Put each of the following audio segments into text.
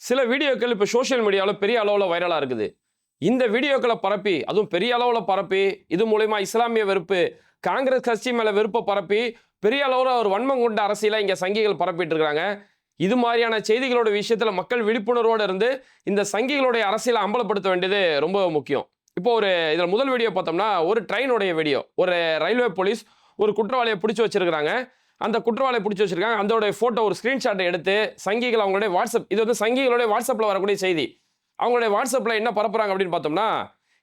சில வீடியோக்கள் இப்போ சோஷியல் மீடியாவில் பெரிய அளவில் வைரலாக இருக்குது. இந்த வீடியோக்களை பரப்பி அதுவும் பெரிய அளவில் பரப்பி இது மூலயமா இஸ்லாமிய வெறுப்பு காங்கிரஸ் கட்சி மேலே வெறுப்பை பரப்பி பெரிய அளவில் ஒரு வன்மம் கொண்ட அரசியலை இங்கே சங்கிகள் பரப்பிட்டு இருக்கிறாங்க இது மாதிரியான செய்திகளோட விஷயத்தில் மக்கள் விழிப்புணர்வோடு இருந்து இந்த சங்கிகளுடைய அரசியலை அம்பலப்படுத்த வேண்டியது ரொம்ப முக்கியம். இப்போ ஒரு இதில் முதல் வீடியோ பார்த்தோம்னா ஒரு ட்ரெயினுடைய வீடியோ ஒரு ரயில்வே போலீஸ் ஒரு குற்றவாளியை பிடிச்சி வச்சிருக்கிறாங்க. அந்த குற்றவாளியை பிடிச்சி வச்சிருக்காங்க. அதோட ஃபோட்டோ ஒரு ஸ்க்ரீன்ஷாட்டை எடுத்து சங்கிகள் அவங்களுடைய வாட்ஸ்அப் இது வந்து சங்கிகளுடைய வாட்ஸ்அப்பில் வரக்கூடிய செய்தி. அவங்களுடைய வாட்ஸ்அப்பில் என்ன பரப்புறாங்க அப்படின்னு பார்த்தோம்னா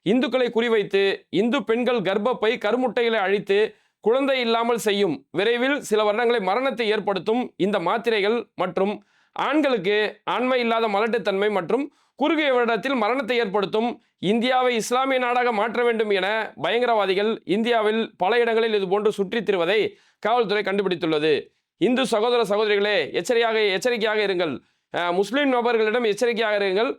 இந்துக்களை குறிவைத்து இந்து பெண்கள் கர்ப்பப்பை கருமுட்டைகளை அழித்து குழந்தை இல்லாமல் செய்யும் விரைவில் சில வருடங்களை மரணத்தை ஏற்படுத்தும் இந்த மாத்திரைகள் மற்றும் ஆண்களுக்கு ஆண்மை இல்லாத மலட்டுத்தன்மை மற்றும் குறுகிய வருடத்தில் மரணத்தை ஏற்படுத்தும் இந்தியாவை இஸ்லாமிய நாடாக மாற்ற வேண்டும் என பயங்கரவாதிகள் இந்தியாவில் பல இடங்களில் இதுபோன்று சுற்றித் திருவதை காவல்துறை கண்டுபிடித்துள்ளது. இந்து சகோதர சகோதரிகளே எச்சரிக்கையாக எச்சரிக்கையாக இருங்கள். முஸ்லீம் நபர்களிடம் எச்சரிக்கையாக இருங்கள்.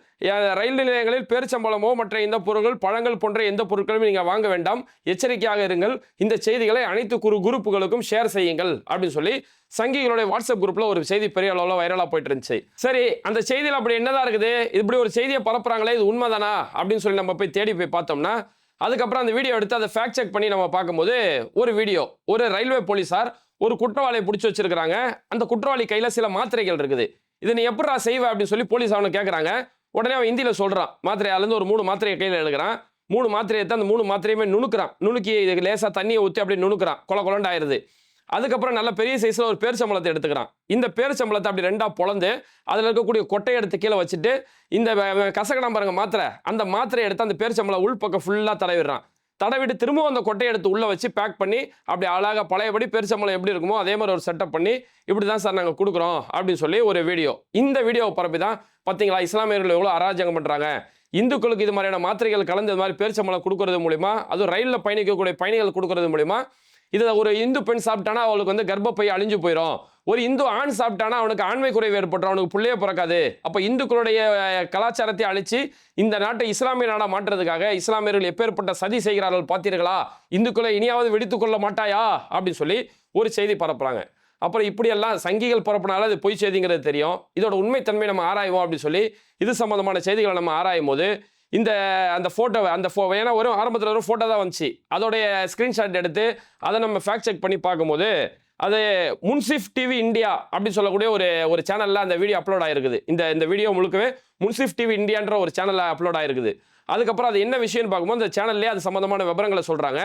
ரயில் நிலையங்களில் பேரிச்சம்பளமோ மற்ற எந்த பொருட்கள் பழங்கள் போன்ற எந்த பொருட்களும் நீங்கள் வாங்க வேண்டாம். எச்சரிக்கையாக இருங்கள். இந்த செய்திகளை அனைத்து குரு குரூப்புகளுக்கும் ஷேர் செய்யுங்கள் அப்படின்னு சொல்லி சங்கிகளுடைய வாட்ஸ்அப் குரூப்பில் ஒரு செய்தி பெரிய அளவில் வைரலாக போயிட்டு இருந்துச்சு சரி அந்த செய்தியில் அப்படி என்னதான் இருக்குது? இப்படி ஒரு செய்தியை பரப்புறாங்களே இது உண்மைதானா? அப்படின்னு சொல்லி நம்ம போய் தேடி போய் பார்த்தோம்னா அதுக்கப்புறம் அந்த வீடியோ எடுத்து அதை ஃபேக்ட் செக் பண்ணி நம்ம பார்க்கும்போது ஒரு வீடியோ ஒரு ரயில்வே போலீஸார் ஒரு குற்றவாளியை பிடிச்சி வச்சிருக்கிறாங்க. அந்த குற்றவாளி கையில் சில மாத்திரைகள் இருக்குது. இதை நீ எப்படிடா செய்வ அப்படின்னு சொல்லி போலீஸ் அவனை கேட்குறாங்க உடனே அவன் ஹிந்தியில் சொல்கிறான் மாத்திரையாலேருந்து ஒரு மூணு மாத்திரையை கையில் எடுக்கிறான். மூணு மாத்திரையை தான் அந்த மூணு மாத்திரையுமே நுணுக்கிறான். நுணுக்கி இது லேசாக தண்ணியை ஊற்றி அப்படி நுணுக்கிறான். கொல கொலண்டு அதுக்கப்புறம் நல்ல பெரிய சைஸில் ஒரு பேரிச்சம்பளத்தை எடுத்துக்கிறான். இந்த பேரிச்சம்பளத்தை அப்படி ரெண்டாக பொழந்து அதில் இருக்கக்கூடிய கொட்டையை எடுத்து கீழே வச்சுட்டு இந்த கசகடம் பாருங்க மாத்திரை. அந்த மாத்திரையை எடுத்து அந்த பேரிச்சம்பளம் உள்பக்கம் ஃபுல்லாக தலைவிடுறான் தடவிட்டு திரும்பவும் அந்த கொட்டையை எடுத்து உள்ளே வச்சு பேக் பண்ணி அப்படி அழகாக பழையபடி பெருசம்பளம் எப்படி இருக்குமோ அதே மாதிரி ஒரு செட்டப் பண்ணி இப்படி தான் சார் நாங்கள் கொடுக்குறோம் அப்படின்னு சொல்லி ஒரு வீடியோ இந்த வீடியோவை பரப்பி தான் பார்த்தீங்களா இஸ்லாமியர்கள் எவ்வளோ அராஜகம் பண்ணுறாங்க இந்துக்களுக்கு இது மாதிரியான மாத்திரைகள் கலந்து இது மாதிரி பேரிச்சம்பளம் கொடுக்கறது மூலிமா அதுவும் ரயிலில் பயணிக்கக்கூடிய பயணிகள் கொடுக்கறது மூலிமா இதை ஒரு இந்து பெண் சாப்பிட்டானா அவளுக்கு வந்து கர்ப்பப்பை அழிஞ்சு போயிடும் ஒரு இந்து ஆண் சாப்பிட்டானா அவனுக்கு ஆண்மை குறைவு ஏற்பட்டுரும் அவனுக்கு பிள்ளையே பிறக்காது. அப்போ இந்துக்களுடைய கலாச்சாரத்தை அழித்து இந்த நாட்டை இஸ்லாமிய நாடாக மாற்றுறதுக்காக இஸ்லாமியர்கள் எப்பேற்பட்ட சதி செய்கிறார்கள் பார்த்தீர்களா? இந்துக்களை இனியாவது வெடித்து கொள்ள மாட்டாயா? அப்படின்னு சொல்லி ஒரு செய்தி பரப்புறாங்க. அப்புறம் இப்படியெல்லாம் சங்கிகள் பரப்புனால அது பொய் செய்திங்கிறது தெரியும். இதோட உண்மைத்தன்மை நம்ம ஆராய்வோம் அப்படின்னு சொல்லி இது சம்மந்தமான செய்திகளை நம்ம ஆராயும் போது இந்த அந்த ஃபோட்டோவை அந்த ஃபோ ஏன்னா ஒரு ஆரம்பத்தில் ஒரு ஃபோட்டோ தான் வந்துச்சு. அதோடைய ஸ்க்ரீன்ஷாட் எடுத்து அதை நம்ம ஃபேக்ட் செக் பண்ணி பார்க்கும்போது அது முன்சிஃப் டிவி இந்தியா அப்படின்னு சொல்லக்கூடிய ஒரு ஒரு சேனலில் அந்த வீடியோ அப்லோட் ஆயிருக்குது. இந்த இந்த வீடியோ முழுக்கவே முன்சிஃப் டிவி இந்தியான்ற ஒரு சேனலில் அப்லோட் ஆயிருக்குது. அதுக்கப்புறம் அது என்ன விஷயம்னு பார்க்கும்போது அந்த சேனல்லே அது சம்மந்தமான விவரங்களை சொல்கிறாங்க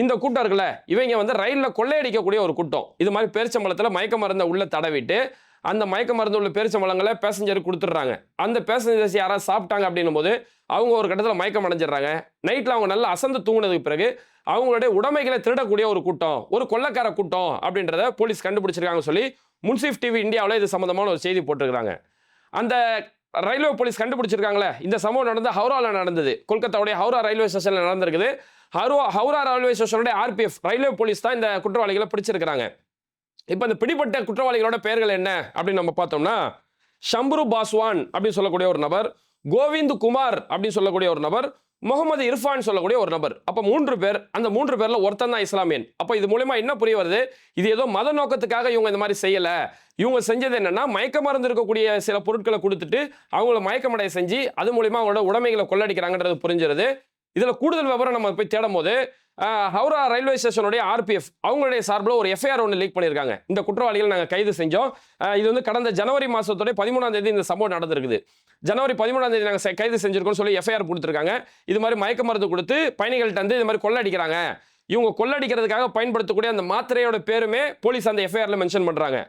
இந்த கூட்டம் இருக்குல்ல இவங்க வந்து ரயிலில் கொள்ளையடிக்கக்கூடிய ஒரு கூட்டம். இது மாதிரி பேரிச்சம்பளத்தில் மயக்க மருந்தை உள்ளே தடவிட்டு அந்த மயக்க மருந்து உள்ள பேரிச்சம்பழங்களை பேசஞ்சருக்கு கொடுத்துட்றாங்க. அந்த பேசஞ்சர்ஸ் யாராவது சாப்பிட்டாங்க அப்படின்னும் போது அவங்க ஒரு கட்டத்தில் மயக்கம் அடைஞ்சிடுறாங்க நைட்டில் அவங்க நல்லா அசந்து தூங்கினதுக்கு பிறகு அவங்களுடைய உடைமைகளை திருடக்கூடிய ஒரு கூட்டம் ஒரு கொள்ளக்கார கூட்டம் அப்படின்றத போலீஸ் கண்டுபிடிச்சிருக்காங்க சொல்லி முன்சிஃப் டிவி இந்தியாவில் இது சம்மந்தமான ஒரு செய்தி போட்டிருக்காங்க அந்த ரயில்வே போலீஸ் கண்டுபிடிச்சிருக்காங்களே இந்த சம்பவம் நடந்து ஹவுராவில் நடந்தது. கொல்கத்தாவுடைய ஹவுரா ரயில்வே ஸ்டேஷனில் நடந்திருக்குது. ஹவுரா ஹவுரா ரயில்வே ஸ்டேஷனுடைய ஆர்பிஎஃப் ரயில்வே போலீஸ் தான் இந்த குற்றவாளிகளை பிடிச்சிருக்கிறாங்க. இப்போ இந்த பிடிப்பட்ட குற்றவாளிகளோட பெயர்கள் என்ன அப்படின்னு நம்ம பார்த்தோம்னா ஷம்பரு பாஸ்வான் அப்படின்னு சொல்லக்கூடிய ஒரு நபர் கோவிந்த் குமார் அப்படின்னு சொல்லக்கூடிய ஒரு நபர் முகமது இர்ஃபான் சொல்லக்கூடிய ஒரு நபர். அப்போ மூன்று பேர் அந்த மூன்று பேரில் ஒருத்தன் தான் இஸ்லாமியன். அப்போ இது மூலயமா என்ன புரிய வருது? இது ஏதோ மத நோக்கத்துக்காக இவங்க இந்த மாதிரி செய்யலை. இவங்க செஞ்சது என்னன்னா மயக்க மருந்து இருக்கக்கூடிய சில பொருட்களை கொடுத்துட்டு அவங்கள மயக்கமடைய செஞ்சு அது மூலயமா அவங்களோட உடைமைகளை கொள்ளடிக்கிறாங்கன்றது புரிஞ்சிருது. இதில் கூடுதல் விவரம் நம்ம போய் தேடும் போது ஹவுரா ரயில்வே ஸ்டேஷனுடைய ஆர்பிஎஃப் அவங்களுடைய சார்பில் ஒரு எஃப்ஐஆர் ஒன்று லீக் பண்ணியிருக்காங்க. இந்த குற்றவாளிகள் நாங்கள் கைது செஞ்சோம். இது வந்து கடந்த ஜனவரி மாதத்துடைய பதிமூணாம் தேதி இந்த சம்பவம் நடந்திருக்குது. ஜனவரி பதிமூணாம் தேதி நாங்கள் கைது செஞ்சிருக்கோம்னு சொல்லி எஃப்ஐஆர் கொடுத்துருக்காங்க. இது மாதிரி மயக்க மருந்து கொடுத்து பயணிகள்கிட்ட வந்து இது மாதிரி கொள்ளடிக்கிறாங்க. இவங்க கொள்ளடிக்கிறதுக்காக பயன்படுத்தக்கூடிய அந்த மாத்திரையோட பேருமே போலீஸ் அந்த எஃப்ஐஆரில் மென்ஷன் பண்ணுறாங்க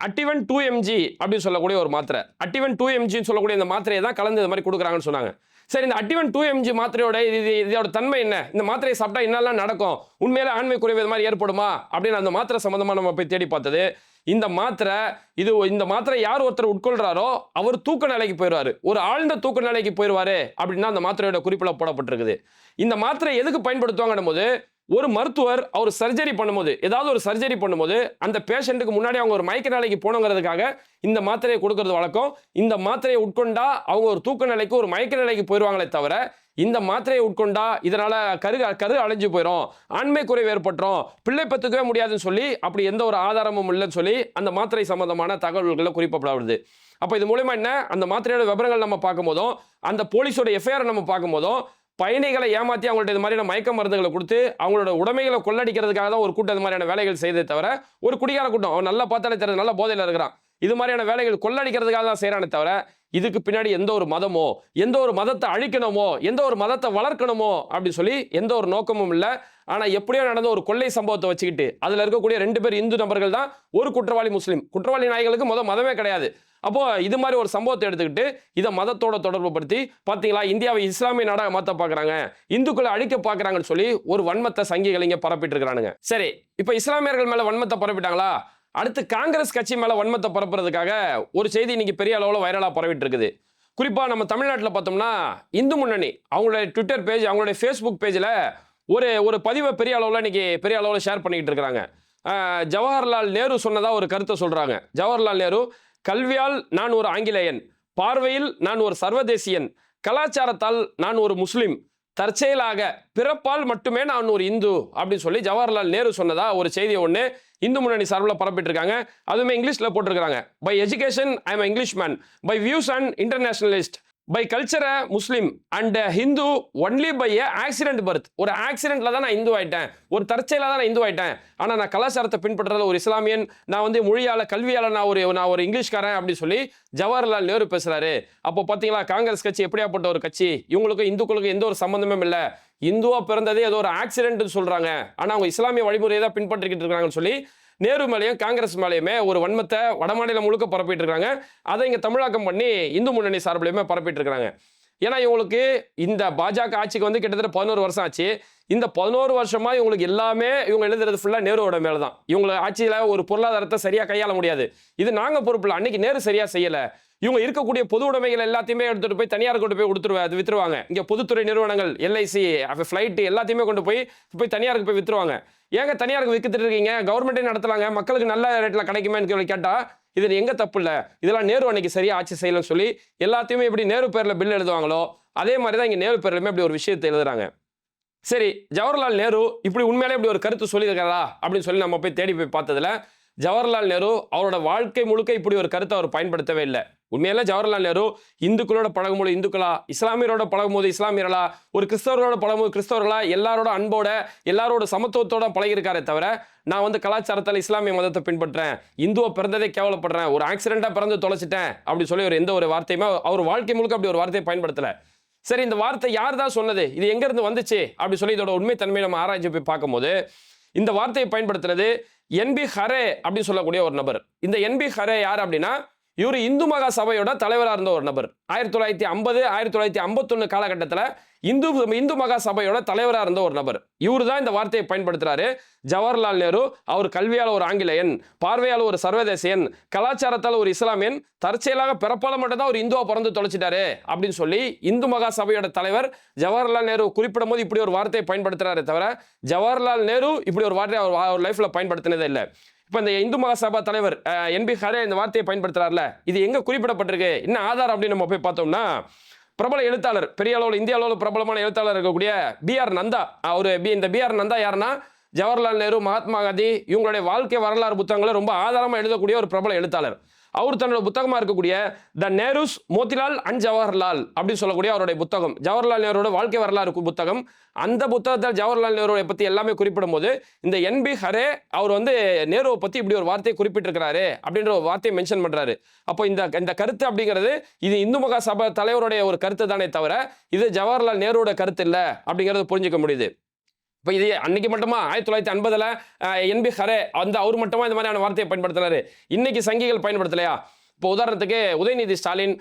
அட்டிவன் டூ எம்ஜி அப்படின்னு சொல்லக்கூடிய ஒரு மாத்திரை. அட்டிவன் டூ எம்ஜின்னு சொல்லக்கூடிய அந்த மாத்திரையை தான் கலந்து இது மாதிரி கொடுக்குறாங்கன்னு சொன்னாங்க. சரி இந்த அட்டிவன் டூ எம்ஜி மாத்திரையோட இது இதோட தன்மை என்ன? இந்த மாத்திரையை சாப்பிட்டா என்னெல்லாம் நடக்கும்? உண்மையில ஆண்மை குறைவு மாதிரி ஏற்படுமா? அப்படின்னு அந்த மாத்திரை சம்மந்தமாக நம்ம போய் தேடி பார்த்தது. இந்த மாத்திரை இது இந்த மாத்திரை யார் ஒருத்தர் உட்கொள்றாரோ அவர் தூக்க நிலைக்கு போயிடுவாரு. ஒரு ஆழ்ந்த தூக்க நிலைக்கு போயிடுவாரு அப்படின்னா அந்த மாத்திரையோட குறிப்பில் போடப்பட்டிருக்குது. இந்த மாத்திரை எதுக்கு பயன்படுத்துவாங்கன்னும் போது ஒரு மருத்துவர் அவர் சர்ஜரி பண்ணும்போது ஏதாவது ஒரு சர்ஜரி பண்ணும்போது அந்த பேஷண்ட்டுக்கு முன்னாடி அவங்க ஒரு மயக்க நிலைக்கு போகணுங்கிறதுக்காக இந்த மாத்திரையை கொடுக்கறது வழக்கம். இந்த மாத்திரையை உட்கொண்டா அவங்க ஒரு தூக்க நிலைக்கு ஒரு மயக்க நிலைக்கு போயிடுவாங்களே தவிர இந்த மாத்திரையை உட்கொண்டா இதனால கரு கரு அழிஞ்சு போயிடும் ஆண்மை குறைவு ஏற்பட்டுரும் பிள்ளை பத்துக்கவே முடியாதுன்னு சொல்லி அப்படி எந்த ஒரு ஆதாரமும் இல்லைன்னு சொல்லி அந்த மாத்திரை சம்பந்தமான தகவல்களில் குறிப்பிடப்படுது அப்போ இது மூலயமா என்ன? அந்த மாத்திரையோட விவரங்கள் நம்ம பார்க்கும்போதும் அந்த போலீஸோட எஃப்ஐஆர் நம்ம பார்க்கும்போதும் பயணிகளை ஏமாற்றி அவங்கள்ட்ட இது மாதிரியான மயக்க மருந்துகளை கொடுத்து அவங்களோட உடமைகளை கொள்ளடிக்கிறதுக்காக தான் ஒரு கூட்டம் இது மாதிரியான வேலைகள் செய்தே தவிர ஒரு குடிகார கூட்டம். அவன் நல்லா பார்த்தாலே தெரியாது நல்ல போதையில் இருக்கிறான். இது மாதிரியான வேலைகள் கொள்ளடிக்கிறதுக்காக தான் செய்கிறானே தவிர இதுக்கு பின்னாடி எந்த ஒரு மதமோ எந்த ஒரு மதத்தை அழிக்கணுமோ எந்த ஒரு மதத்தை வளர்க்கணுமோ அப்படின்னு சொல்லி எந்த ஒரு நோக்கமும் இல்லை. ஆனால் எப்படியோ நடந்த ஒரு கொள்ளை சம்பவத்தை வச்சுக்கிட்டு அதில் இருக்கக்கூடிய ரெண்டு பேர் இந்து நபர்கள் தான் ஒரு குற்றவாளி முஸ்லீம். குற்றவாளி நாய்களுக்கு மொதல் மதமே கிடையாது. அப்போ இது மாதிரி ஒரு சம்பவத்தை எடுத்துக்கிட்டு இதை மதத்தோட தொடர்பு படுத்தி பார்த்தீங்களா இந்தியாவை இஸ்லாமிய நாடாக மாற்ற பார்க்குறாங்க இந்துக்களை அழிக்க பார்க்குறாங்கன்னு சொல்லி ஒரு வன்மத்தை சங்கிகள் இங்கே பரப்பிட்டு இருக்கிறானுங்க சரி இப்போ இஸ்லாமியர்கள் மேலே வன்மத்தை பரப்பிட்டாங்களா? அடுத்து காங்கிரஸ் கட்சி மேலே வன்மத்தை பரப்புறதுக்காக ஒரு செய்தி இன்னைக்கு பெரிய அளவில் வைரலாக பரவிட்டு இருக்குது குறிப்பாக நம்ம தமிழ்நாட்டில் பார்த்தோம்னா இந்து முன்னணி அவங்களுடைய ட்விட்டர் பேஜ் அவங்களுடைய ஃபேஸ்புக் பேஜில் ஒரு ஒரு பதிவை பெரிய அளவில் இன்னைக்கு பெரிய அளவில் ஷேர் பண்ணிக்கிட்டு இருக்கிறாங்க. ஜவஹர்லால் நேரு சொன்னதாக ஒரு கருத்தை சொல்கிறாங்க ஜவஹர்லால் நேரு கல்வியால் நான் ஒரு ஆங்கிலேயன் பார்வையில் நான் ஒரு சர்வதேசியன் கலாச்சாரத்தால் நான் ஒரு முஸ்லீம் தற்செயலாக பிறப்பால் மட்டுமே நான் ஒரு இந்து அப்படின்னு சொல்லி ஜவஹர்லால் நேரு சொன்னதா ஒரு செய்தியை ஒன்று இந்து முன்னணி சார்பில் பரப்பிட்டு இருக்காங்க அதுவுமே இங்கிலீஷில் போட்டிருக்காங்க by education I am English man by views and internationalist by கல்ச்சரை Muslim and Hindu only by a accident birth ஒரு ஆக்சிடென்ட்ல தான் நான் இந்து ஆயிட்டேன். ஒரு தற்செயலாக தான் நான் இந்து ஆயிட்டேன். ஆனால் நான் கலாச்சாரத்தை பின்பற்றுறது ஒரு இஸ்லாமியன் நான் வந்து மொழியால் கல்வியால் நான் ஒரு நான் ஒரு இங்கிலீஷ்காரன் அப்படின்னு சொல்லி ஜவஹர்லால் நேரு பேசுகிறாரு அப்போ பார்த்தீங்களா காங்கிரஸ் கட்சி எப்படியாப்பட்ட ஒரு கட்சி? இவங்களுக்கும் இந்துக்களுக்கும் எந்த ஒரு சம்மந்தமும் இல்லை. இந்துவாக பிறந்ததே ஏதோ ஒரு ஆக்சிடென்ட்னு சொல்கிறாங்க ஆனால் அவங்க இஸ்லாமிய வழிமுறையை தான் பின்பற்றிக்கிட்டு இருக்காங்கன்னு சொல்லி நேரு மேலேயும் காங்கிரஸ் மேலேயுமே ஒரு வன்மத்தை வடமாநிலம் முழுக்க பரப்பிட்டு இருக்காங்க அதை இங்கே தமிழாக்கம் பண்ணி இந்து முன்னணி சார்பிலையுமே பரப்பிட்டு இருக்காங்க ஏன்னா இவங்களுக்கு இந்த பாஜக ஆட்சிக்கு வந்து கிட்டத்தட்ட பதினோரு வருஷம் ஆச்சு. இந்த பதினோரு வருஷமா இவங்களுக்கு எல்லாமே இவங்க எழுதுறது ஃபுல்லாக நேருவோட மேலே தான் இவங்களை ஆட்சியில் ஒரு பொருளாதாரத்தை சரியாக கையாள முடியாது. இது நாங்கள் பொறுப்பில் அன்னைக்கு நேரு சரியாக செய்யலை. இவங்க இருக்கக்கூடிய பொது உடைமைகள் எல்லாத்தையுமே எடுத்துகிட்டு போய் தனியார் கொண்டு போய் கொடுத்துருவா அது வித்துருவாங்க. இங்கே பொதுத்துறை நிறுவனங்கள் எல்ஐசி ஃப்ளைட்டு எல்லாத்தையுமே கொண்டு போய் போய் தனியாருக்கு போய் வித்துருவாங்க. ஏங்க தனியாருக்கு விற்கிட்டு இருக்கீங்க? கவர்மெண்ட்டே நடத்தலாங்க மக்களுக்கு நல்ல ரேட்டில் கிடைக்குமேன்னு சொல்லி கேட்டால் இது எங்கே தப்பு இல்லை இதெல்லாம் நேரு அன்னைக்கு சரியாக ஆட்சி செய்யலன்னு சொல்லி எல்லாத்தையுமே இப்படி நேரு பேரில் பில் எழுதுவாங்களோ அதே மாதிரி தான் இங்கே நேரு பேர்லையுமே இப்படி ஒரு விஷயத்தை எழுதுறாங்க. சரி ஜவஹர்லால் நேரு இப்படி உண்மையிலே இப்படி ஒரு கருத்து சொல்லியிருக்காரா? அப்படின்னு சொல்லி நம்ம போய் தேடி போய் பார்த்ததில் ஜவஹர்லால் நேரு அவரோட வாழ்க்கை முழுக்க இப்படி ஒரு கருத்தை அவர் பயன்படுத்தவே இல்லை. உண்மையில ஜவஹர்லால் நேரு இந்துக்களோட பழகும்போது இந்துக்களா? இஸ்லாமியரோட பழகும்போது இஸ்லாமியர்களா? ஒரு கிறிஸ்தவர்களோட பழகும்போது கிறிஸ்தவர்களா? எல்லாரோட அன்போட எல்லாரோட சமத்துவத்தோட பழகிருக்காரே தவிர நான் வந்து கலாச்சாரத்தால் இஸ்லாமிய மதத்தை பின்பற்றேன் இந்துவை பிறந்ததே கேவலப்படுறேன். ஒரு ஆக்சிடென்ட்டாக பிறந்து தொலைச்சிட்டேன். அப்படி சொல்லி ஒரு எந்த ஒரு வார்த்தையுமே அவர் வாழ்க்கை முழுக்க அப்படி ஒரு வார்த்தையை பயன்படுத்தல. சரி இந்த வார்த்தை யார் தான் சொன்னது? இது எங்கேருந்து வந்துச்சு? அப்படி சொல்லி இதோட உண்மைத்தன்மையை நம்ம ஆராய்ச்சி போய் பார்க்கும்போது இந்த வார்த்தையை பயன்படுத்துறது என்பி ஹரே அப்படின்னு சொல்லக்கூடிய ஒரு நபர். இந்த என்பி ஹரே யார் அப்படின்னா இவர் இந்து மகா சபையோட தலைவராக இருந்த ஒரு நபர். ஆயிரத்தி தொள்ளாயிரத்தி ஐம்பது ஆயிரத்தி தொள்ளாயிரத்தி ஐம்பத்தொன்று காலகட்டத்தில் இந்து இந்து மகா சபையோட தலைவராக இருந்த ஒரு நபர். இவர் தான் இந்த வார்த்தையை பயன்படுத்துறாரு. ஜவஹர்லால் நேரு அவர் கல்வியால் ஒரு ஆங்கிலேயன் பார்வையால் ஒரு சர்வதேசியன் கலாச்சாரத்தால் ஒரு இஸ்லாமியன் தற்செயலாக பிறப்பால மட்டும்தான் ஒரு இந்துவா பிறந்து தொலைச்சிட்டாரு அப்படின்னு சொல்லி இந்து மகா சபையோட தலைவர் ஜவஹர்லால் நேரு குறிப்பிடும் போது இப்படி ஒரு வார்த்தையை பயன்படுத்துறாரே தவிர ஜவஹர்லால் நேரு இப்படி ஒரு வார்த்தையை அவர் அவர் லைஃப்ல பயன்படுத்தினதே இல்லை. இப்போ இந்த இந்து மகாசபா தலைவர் என்பி ஹரே இந்த வார்த்தையை பயன்படுத்துறாருல இது எங்கே குறிப்பிடப்பட்டிருக்கு? என்ன ஆதாரம் அப்படின்னு நம்ம போய் பார்த்தோம்னா பிரபல எழுத்தாளர் பெரிய அளவில் இந்திய அளவில் பிரபலமான எழுத்தாளர் இருக்கக்கூடிய பிஆர் நந்தா அவர் பி இந்த பிஆர் நந்தா யாருன்னா ஜவஹர்லால் நேரு மகாத்மா காந்தி இவங்களுடைய வாழ்க்கை வரலாறு புத்தகங்களை ரொம்ப ஆதாரமாக எழுதக்கூடிய ஒரு பிரபல எழுத்தாளர். அவர் தன்னோட புத்தகமாக இருக்கக்கூடிய த நேருஸ் மோதிலால் அண்ட் ஜவஹர்லால் அப்படின்னு சொல்லக்கூடிய அவருடைய புத்தகம். ஜவஹர்லால் நேருவோட வாழ்க்கை வரலாறு புத்தகம். அந்த புத்தகத்தில் ஜவஹர்லால் நேருவை பற்றி எல்லாமே குறிப்பிடும் போது இந்த என்பி ஹரே அவர் வந்து நேருவை பற்றி இப்படி ஒரு வார்த்தையை குறிப்பிட்டிருக்கிறாரு அப்படின்ற ஒரு வார்த்தையை மென்ஷன் பண்ணுறாரு அப்போ இந்த இந்த கருத்து அப்படிங்கிறது இது இந்து மகா சபை தலைவருடைய ஒரு கருத்து தானே தவிர இது ஜவஹர்லால் நேருவோட கருத்து இல்லை அப்படிங்கிறது புரிஞ்சுக்க முடியுது. இப்போ இது அன்னைக்கு மட்டுமா? ஆயிரத்தி தொள்ளாயிரத்தி ஐம்பதில் என்பி ஹரே அந்த அவர் மட்டுமா இந்த மாதிரியான வார்த்தையை பயன்படுத்தினாரு? இன்னைக்கு சங்கிகள் பயன்படுத்தலையா? இப்போ உதாரணத்துக்கு உதயநிதி ஸ்டாலின்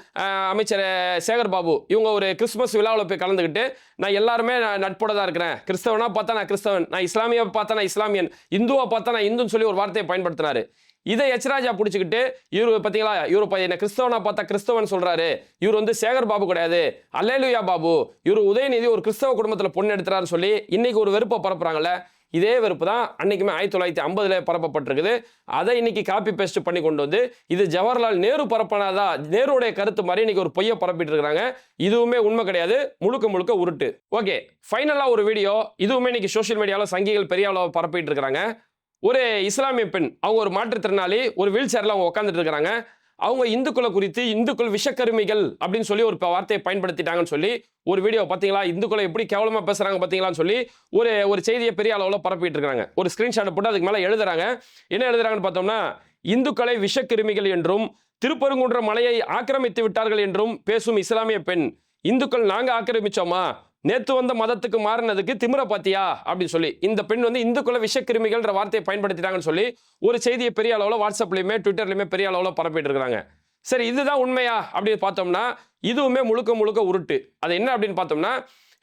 அமைச்சர் சேகர் பாபு இவங்க ஒரு கிறிஸ்மஸ் விழாவில் போய் கலந்துக்கிட்டு நான் எல்லாருமே நான் நட்போட தான் இருக்கிறேன். கிறிஸ்தவனாக பார்த்தா நான் கிறிஸ்தவன். நான் இஸ்லாமியாக பார்த்தா நான் இஸ்லாமியன். இந்துவாக பார்த்தா நான் இந்துன்னு சொல்லி ஒரு வார்த்தையை பயன்படுத்தினாரு. இதை யச்ராஜா பிடிச்சிக்கிட்டு இவர் பார்த்தீங்களா இவர் என்ன கிறிஸ்தவனா பார்த்தா கிறிஸ்தவன் சொல்கிறாரு இவர் வந்து சேகர் பாபு கிடையாது. அல்லேலுயா பாபு. இவர் உதயநிதி ஒரு கிறிஸ்தவ குடும்பத்தில் பொண்ணு எடுத்துறாருன்னு சொல்லி இன்னைக்கு ஒரு வெறுப்பை பரப்புறாங்கல்ல. இதே வெறுப்பு தான் அன்னைக்குமே ஆயிரத்தி தொள்ளாயிரத்தி ஐம்பதுல பரப்பப்பட்டிருக்குது. அதை இன்னைக்கு காப்பி பேஸ்ட் பண்ணி கொண்டு வந்து இது ஜவஹர்லால் நேரு பரப்பினாதா நேருடைய கருத்து மாதிரி இன்னைக்கு ஒரு பொய்யை பரப்பிட்டு இருக்கிறாங்க. இதுவுமே உண்மை கிடையாது. முழுக்க முழுக்க உருட்டு. ஓகே ஃபைனலாக ஒரு வீடியோ இதுவுமே இன்னைக்கு சோஷியல் மீடியாவில் சங்கிகள் பெரிய அளவு பரப்பிட்டு இருக்கிறாங்க. ஒரு இஸ்லாமிய பெண் அவங்க ஒரு மாற்றுத்திறனாளி ஒரு வீல் சேரில் அவங்க உட்காந்துட்டு இருக்கிறாங்க. அவங்க இந்துக்களை குறித்து இந்துக்கள் விஷக்கருமிகள் அப்படின்னு சொல்லி ஒரு வார்த்தையை பயன்படுத்திட்டாங்கன்னு சொல்லி ஒரு வீடியோ பார்த்தீங்களா? இந்துக்களை எப்படி கேவலமாக பேசுகிறாங்க பார்த்தீங்களான்னு சொல்லி ஒரு ஒரு செய்தியை பெரிய அளவில் பரப்பிட்டு இருக்காங்க ஒரு ஸ்க்ரீன்ஷாட் போட்டு அதுக்கு மேலே எழுதுறாங்க. என்ன எழுதுறாங்கன்னு பார்த்தோம்னா இந்துக்களை விஷக்கிருமிகள் என்றும் திருப்பரங்குன்ற மலையை ஆக்கிரமித்து விட்டார்கள் என்றும் பேசும் இஸ்லாமிய பெண் இந்துக்கள் நாங்கள் ஆக்கிரமிச்சோமா? நேற்று வந்த மதத்துக்கு மாறினதுக்கு திமிர பாத்தியா? அப்படின்னு சொல்லி. இந்த பெண் வந்து இந்துக்குல விஷக்கிருமிகள்ன்ற வார்த்தையை பயன்படுத்திட்டாங்கன்னு சொல்லி ஒரு செய்தியை பெரிய அளவில் வாட்ஸ்அப்லையுமே ட்விட்டர்லையுமே பெரிய அளவில் பரப்பிட்டு இருக்காங்க சரி இதுதான் உண்மையா? அப்படின்னு பார்த்தோம்னா இதுவுமே முழுக்க முழுக்க உருட்டு. அது என்ன அப்படின்னு பார்த்தோம்னா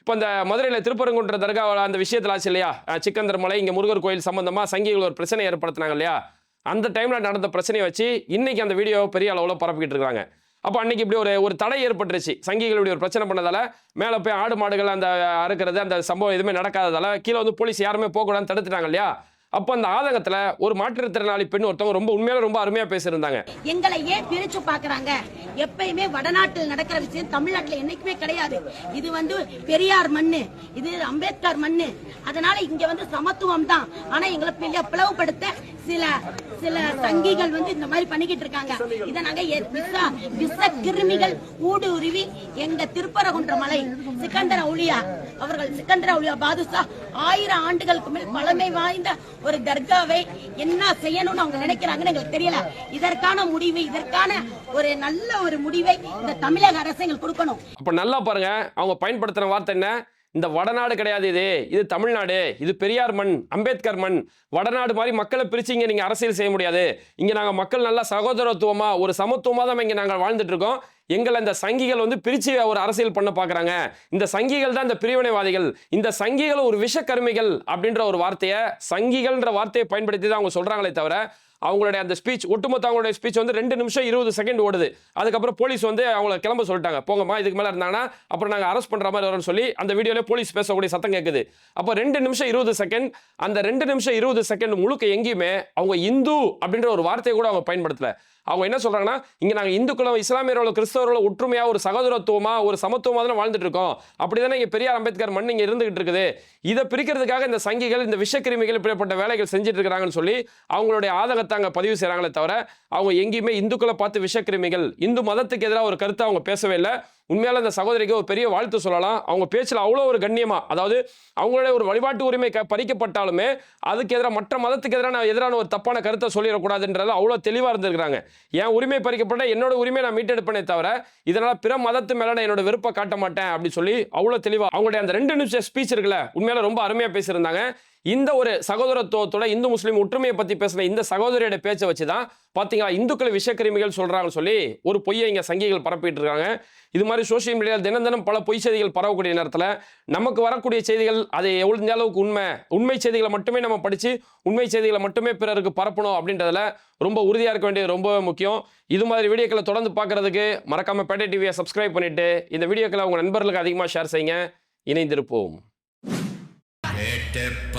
இப்போ இந்த மதுரையில் திருப்பரங்குன்ற தர்கா அந்த விஷயத்தில் ஆச்சு இல்லையா? அஹ் சிக்கந்தர் மலை இங்கே முருகர் கோயில் சம்பந்தமாக சங்கிகள் ஒரு பிரச்சனை ஏற்படுத்தினாங்க இல்லையா? அந்த டைமில் நடந்த பிரச்சனையை வச்சு இன்னைக்கு அந்த வீடியோவை பெரிய அளவில் பரப்பிக்கிட்டு இருக்காங்க அப்போ அன்னைக்கு இப்படி ஒரு ஒரு தடை ஏற்பட்டுருச்சு. சங்கிகள் இப்படி ஒரு பிரச்சனை பண்ணதால மேலே போய் ஆடு மாடுகள் அந்த அறுக்கிறது அந்த சம்பவம் எதுவுமே நடக்காததால கீழே வந்து போலீஸ் யாருமே போகக்கூடாதுன்னு தடுத்துட்டாங்க இல்லையா? அப்போ அந்த ஆதங்கத்தில் ஒரு மாற்றுத்திறனாளி பெண் ஒருத்தவங்க ரொம்ப உண்மையில ரொம்ப அருமையாக பேசியிருந்தாங்க. எங்களை ஏன் பிரிச்சு பாக்குறாங்க எப்பயுமே வடநாட்டில் நடக்கிற விஷயம் தமிழ்நாட்டுல என்னைக்குமே கிடையாது. இது வந்து பெரியார் மண்ணு இது அம்பேத்கர் மண்ணு. அதனால இங்க வந்து சமத்துவம் தான். ஆனா எங்களை பெரிய பிளவுபடுத்த சில சில சங்கிகள் வந்து இந்த மாதிரி பண்ணிக்கிட்டு இருக்காங்க. இதை நாங்க எ- விச கிருமிகள் ஊடுருவி எங்க திருப்பரகுன்ற மலை சிக்கந்தர ஒளியா அவர்கள் சிக்கந்தர ஒளியா பாதுஷா ஆயிரம் ஆண்டுகளுக்கு மேல் பழமை வாய்ந்த ஒரு தர்காவை என்ன செய்யணும்னு அவங்க நினைக்கிறாங்கன்னு எங்களுக்கு தெரியல. இதற்கான முடிவு இதற்கான ஒரு நல்ல ஒரு முடிவை இந்த தமிழக அரசு எங்களுக்கு கொடுக்கணும். அப்போ நல்லா பாருங்க. அவங்க பயன்படுத்துகிற வார்த்தை என்ன? இந்த வடநாடு கிடையாது இது. இது தமிழ்நாடு. இது பெரியார் மண் அம்பேத்கர் மண். வடநாடு மாதிரி மக்களை பிரிச்சு இங்கே நீங்கள் அரசியல் செய்ய முடியாது. இங்கே நாங்கள் மக்கள் நல்லா சகோதரத்துவமா ஒரு சமத்துவமாக தான் இங்கே நாங்கள் வாழ்ந்துட்டு இருக்கோம். எங்களை அந்த சங்கிகள் வந்து பிரிச்சு ஒரு அரசியல் பண்ண பார்க்குறாங்க இந்த சங்கிகள் தான் இந்த பிரிவினைவாதிகள். இந்த சங்கிகள் ஒரு விஷக்கருமிகள் அப்படின்ற ஒரு வார்த்தையை சங்கிகள்ன்ற வார்த்தையை பயன்படுத்தி தான் அவங்க சொல்கிறாங்களே தவிர அவங்களுடைய அந்த ஸ்பீச் ஒட்டுமொத்த அவங்களுடைய ஸ்பீச் வந்து ரெண்டு நிமிஷம் இருபது செகண்ட் ஓடுது. அதுக்கப்புறம் போலீஸ் வந்து அவங்கள கிளம்ப சொல்லிட்டாங்க. போங்கம்மா இதுக்கு மேலே இருந்தாங்கன்னா அப்புறம் நாங்கள் அரெஸ்ட் பண்ணுற மாதிரி வரும்னு சொல்லி அந்த வீடியோவில் போலீஸ் பேசக்கூடிய சத்தம் கேட்குது அப்போ ரெண்டு நிமிஷம் இருபது செகண்ட் அந்த ரெண்டு நிமிஷம் இருபது செகண்ட் முழுக்க எங்கேயுமே அவங்க இந்து அப்படின்ற ஒரு வார்த்தையை கூட அவங்க பயன்படுத்தலை. அவங்க என்ன சொல்கிறாங்கன்னா இங்கே நாங்கள் இந்துக்களும் இஸ்லாமியர்களும் கிறிஸ்தவர்களும் ஒற்றுமையாக ஒரு சகோதரத்துவமாக ஒரு சமத்துவமாக தானே வாழ்ந்துட்டு இருக்கோம். அப்படிதானே இங்கே பெரியார் அம்பேத்கர் மண் இங்கே இருந்துகிட்டு இருக்குது. இதை பிரிக்கிறதுக்காக இந்த சங்கிகள் இந்த விஷக்கிருமிகள் இப்படிப்பட்ட வேலைகள் செஞ்சுட்டு இருக்கிறாங்கன்னு சொல்லி அவங்களுடைய ஆதகத்தை அங்கே பதிவு செய்கிறாங்களே தவிர அவங்க எங்கேயுமே இந்துக்களை பார்த்து விஷக்கிருமிகள் இந்து மதத்துக்கு எதிராக ஒரு கருத்தை அவங்க பேசவே இல்லை. உண்மையால அந்த சகோதரிக்கு ஒரு பெரிய வாழ்த்து சொல்லலாம். அவங்க பேச்சில் அவ்வளோ ஒரு கண்ணியமா அதாவது அவங்களுடைய ஒரு வழிபாட்டு உரிமை க பறிக்கப்பட்டாலுமே அதுக்கு எதிராக மற்ற மதத்துக்கு எதிரான எதிரான ஒரு தப்பான கருத்தை சொல்லிடக்கூடாதுன்றது அவ்வளோ தெளிவாக இருந்திருக்கிறாங்க. என் உரிமை பறிக்கப்பட்ட என்னோட உரிமையை நான் மீட்டெடுப்பேனே தவிர இதனால் பிற மதத்து மேலே நான் என்னோட விருப்பம் காட்ட மாட்டேன் அப்படின்னு சொல்லி அவ்வளோ தெளிவாக அவங்களுடைய அந்த ரெண்டு நிமிஷம் ஸ்பீச் இருக்குல்ல உண்மையில ரொம்ப அருமையாக பேசியிருந்தாங்க. இந்த ஒரு சகோதரத்துவத்தோட இந்து முஸ்லீம் ஒற்றுமையை பற்றி பேசின இந்த சகோதரியோட பேச்சை வச்சு தான் பார்த்தீங்களா இந்துக்களை விஷக்கிருமிகள் சொல்கிறாங்கன்னு சொல்லி ஒரு பொய்யை இங்கே சங்கிகள் பரப்பிட்டு இருக்காங்க. இது மாதிரி சோஷியல் மீடியாவில் தினம் தினம் பல பொய் செய்திகள் பரவக்கூடிய நேரத்தில் நமக்கு வரக்கூடிய செய்திகள் அது எவ்வளோ அளவுக்கு உண்மை உண்மை செய்திகளை மட்டுமே நம்ம படித்து உண்மை செய்திகளை மட்டுமே பிறருக்கு பரப்பணும் அப்படின்றதுல ரொம்ப உறுதியாக இருக்க வேண்டியது ரொம்பவே முக்கியம். இது மாதிரி வீடியோக்களை தொடர்ந்து பார்க்குறதுக்கு மறக்காம பேட்டை டிவியை சப்ஸ்கிரைப் பண்ணிட்டு இந்த வீடியோக்களை உங்கள் நண்பர்களுக்கு அதிகமாக ஷேர் செய்யுங்க. இணைந்திருப்போம். கெட்ட